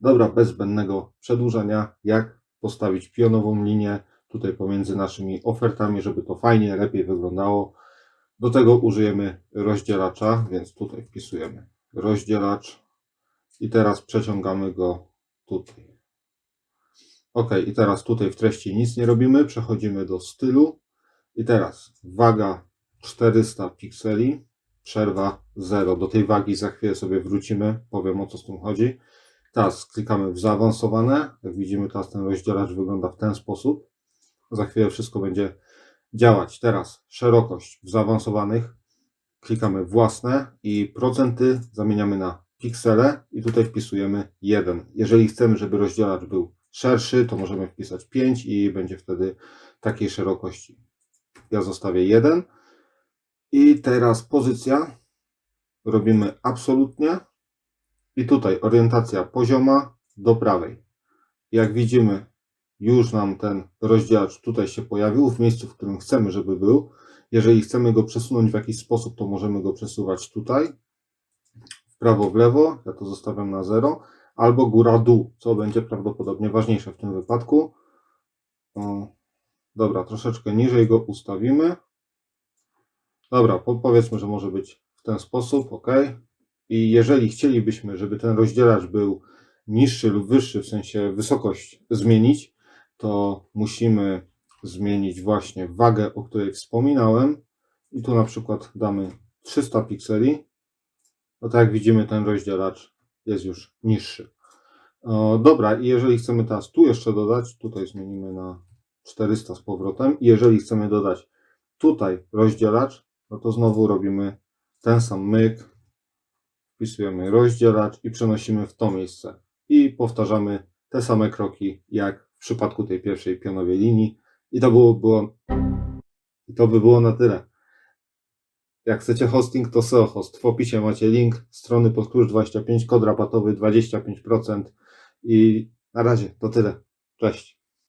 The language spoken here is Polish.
Dobra, bez zbędnego przedłużania, jak postawić pionową linię tutaj pomiędzy naszymi ofertami, żeby to fajnie, lepiej wyglądało. Do tego użyjemy rozdzielacza, więc tutaj wpisujemy rozdzielacz i teraz przeciągamy go tutaj. Ok, i teraz tutaj w treści nic nie robimy, przechodzimy do stylu i teraz waga 400 pikseli, przerwa 0. Do tej wagi za chwilę sobie wrócimy, powiem o co z tym chodzi. Teraz klikamy w zaawansowane. Jak widzimy, teraz ten rozdzielacz wygląda w ten sposób. Za chwilę wszystko będzie działać. Teraz szerokość w zaawansowanych. Klikamy własne i procenty zamieniamy na piksele i tutaj wpisujemy 1. Jeżeli chcemy, żeby rozdzielacz był szerszy, to możemy wpisać 5 i będzie wtedy takiej szerokości. Ja zostawię 1. I teraz pozycja. Robimy absolutnie. I tutaj orientacja pozioma do prawej. Jak widzimy, już nam ten rozdzielacz tutaj się pojawił w miejscu, w którym chcemy, żeby był. Jeżeli chcemy go przesunąć w jakiś sposób, to możemy go przesuwać tutaj, w prawo, w lewo. Ja to zostawiam na 0. Albo góra-dół, co będzie prawdopodobnie ważniejsze w tym wypadku. O, dobra, troszeczkę niżej go ustawimy. Dobra, po, powiedzmy, że może być w ten sposób, ok. I jeżeli chcielibyśmy, żeby ten rozdzielacz był niższy lub wyższy, w sensie wysokość zmienić, to musimy zmienić właśnie wagę, o której wspominałem. I tu na przykład damy 300 pikseli. No tak jak widzimy, ten rozdzielacz jest już niższy. O, dobra, i jeżeli chcemy teraz tu jeszcze dodać, tutaj zmienimy na 400 z powrotem. I jeżeli chcemy dodać tutaj rozdzielacz, no to znowu robimy ten sam myk, wpisujemy rozdzielacz i przenosimy w to miejsce. I powtarzamy te same kroki, jak w przypadku tej pierwszej pionowej linii. I to było, było i to by było na tyle. Jak chcecie hosting, to SEO Host. W opisie macie link strony pod klucz 25, kod rabatowy 25% i na razie to tyle. Cześć.